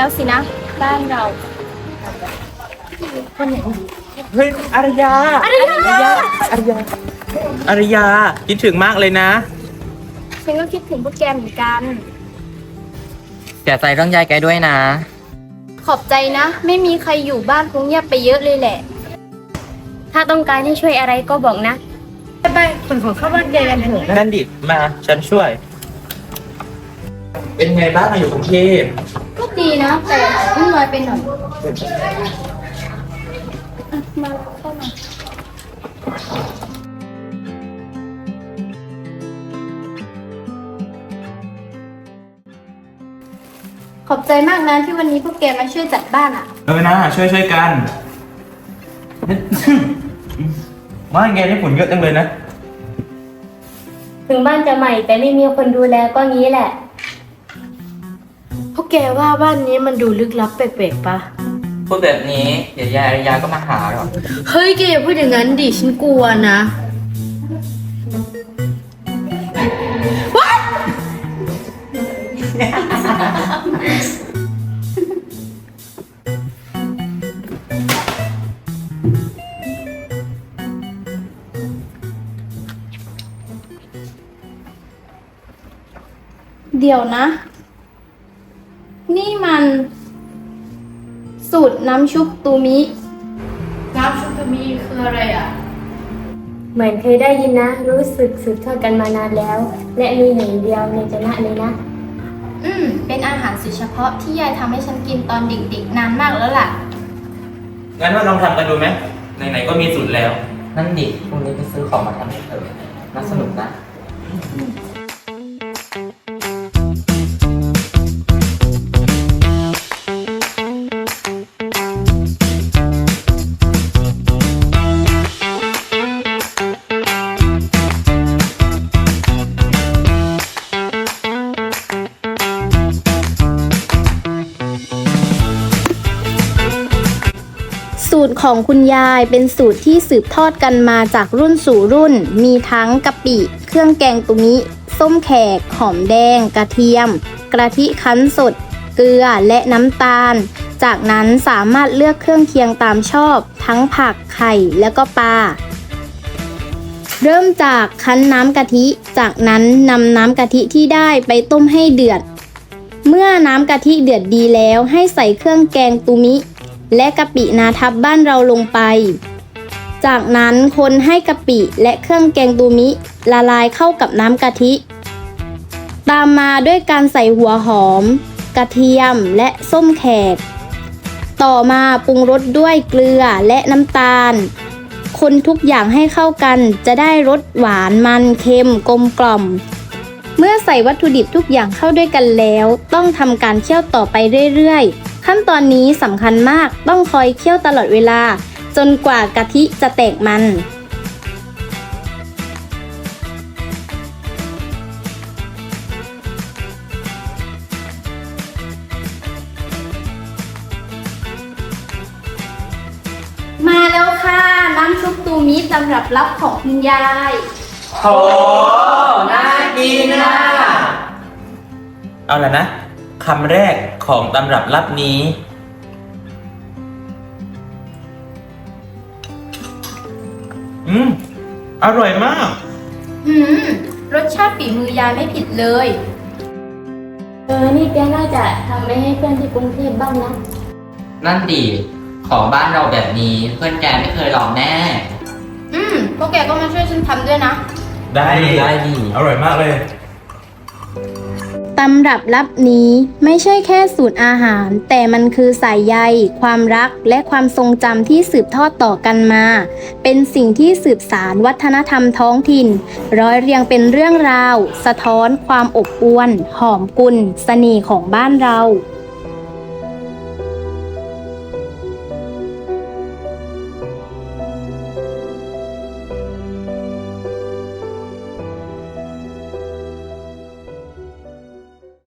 ถึงแล้วสินะบ้านเราเฮ้ยอารยาอารยาอารยาอารยาคิดถึงมากเลยนะ ฉันก็คิดถึงพวกแกเหมือนกัน เสียใจเรื่องยายแกด้วยนะ ขอบใจนะ ไม่มีใครอยู่บ้านคงเงียบไปเยอะเลยแหละ ถ้าต้องการให้ช่วยอะไรก็บอกนะไปขนของเข้าบ้านยายกันเถอะนั่นดิมาฉันช่วย เป็นไงบ้างมาอยู่กรุงเทพ ก็ดีนะ แต่วุ่นวายไปหน่อยอะมาเข้ามา ขอบใจมากนะที่วันนี้พวกแกมาช่วยจัดบ้านอะ เออนะช่วยช่วยกัน บ้านแกนี่ฝุ่นเยอะจังเลยนะ ถึงบ้านจะใหม่แต่ไม่มีคนดูแลก็งี้แหละ พวกแกว่าบ้านนี้มันดูลึกลับแปลกๆปะพูดแบบนี้ เดี๋ยวยายอารยาก็มาหาหรอกเฮ้ยแกอย่าพูดอย่างนั้นดิฉันกลัวนะเดี๋ยวนะ นี่มัน สูตรน้ำชุบตูมิ น้ำชุบมีคืออะไรอะ เหมือนเคยได้ยินนะ รู้สึกสืบทอดกันมานานแล้ว และมีหนึ่งเดียวในจันะเลยนะ อืม เป็นอาหารสูตรเฉพาะที่ยายทำให้ฉันกินตอนเด็กๆ นานมากแล้วล่ะ งั้นว่าลองทำกันดูไหมไหนๆก็มีสูตรแล้ว นั่นดิพรุ่งนี้ไปซื้อของมาทำให้เธอน่าสนุกนะ ของคุณยายเป็นสูตรที่สืบทอดกันมาจากรุ่นสู่รุ่น มีทั้งกะปิ เครื่องแกงตุมิ ส้มแขก หอมแดง กระเทียม กระทิคั้นสด เกลือและน้ำตาล จากนั้นสามารถเลือกเครื่องเคียงตามชอบ ทั้งผักไข่แล้วก็ปลาเริ่มจากคั้นน้ำกะทิ จากนั้นนำน้ำกะทิที่ได้ไปต้มให้เดือด เมื่อน้ำกะทิเดือดดีแล้วให้ใส่เครื่องแกงตุมิ และกะปินาทับบ้านเราลงไป จากนั้นคนให้กะปิและเครื่องแกงตูมิละลายเข้ากับน้ำกะทิ ตามมาด้วยการใส่หัวหอม กระเทียมและส้มแขก ต่อมาปรุงรสด้วยเกลือและน้ำตาล คนทุกอย่างให้เข้ากันจะได้รสหวานมันเค็มกลมกล่อมเมื่อใส่วัตถุดิบทุกอย่างเข้าด้วยกันแล้ว ต้องทำการเคี่ยวต่อไปเรื่อยๆ ขั้นตอนนี้สำคัญมากต้องคอยเคี่ยวตลอดเวลา จนกว่ากะทิจะแตกมันมาแล้วค่ะ น้ำชุบตูมิตำหรับลับของคุณยาย โห น่ากินนะ เอาละนะำแรกของตำรับลับนี้ อืม อร่อยมาก หืม รสชาติฝีมือยายไม่ผิดเลย เออ นี่แกน่าจะทำไปให้เพื่อนที่กรุงเทพบ้างนะ นั่นดิของบ้านเราแบบนี้เพื่อนแกไม่เคยลองแน่ อืม พวกแกก็มาช่วยฉันทำด้วยนะ ได้ได้ดิอร่อยมากเลย ตำรับลับนี้ไม่ใช่แค่สูตรอาหาร แต่มันคือสายใย ความรักและความทรงจำที่สืบทอดต่อกันมา เป็นสิ่งที่สืบสารวัฒนธรรมท้องถิ่น ร้อยเรียงเป็นเรื่องราว สะท้อนความอบอวน หอมกุลเสน่ห์ของบ้านเรา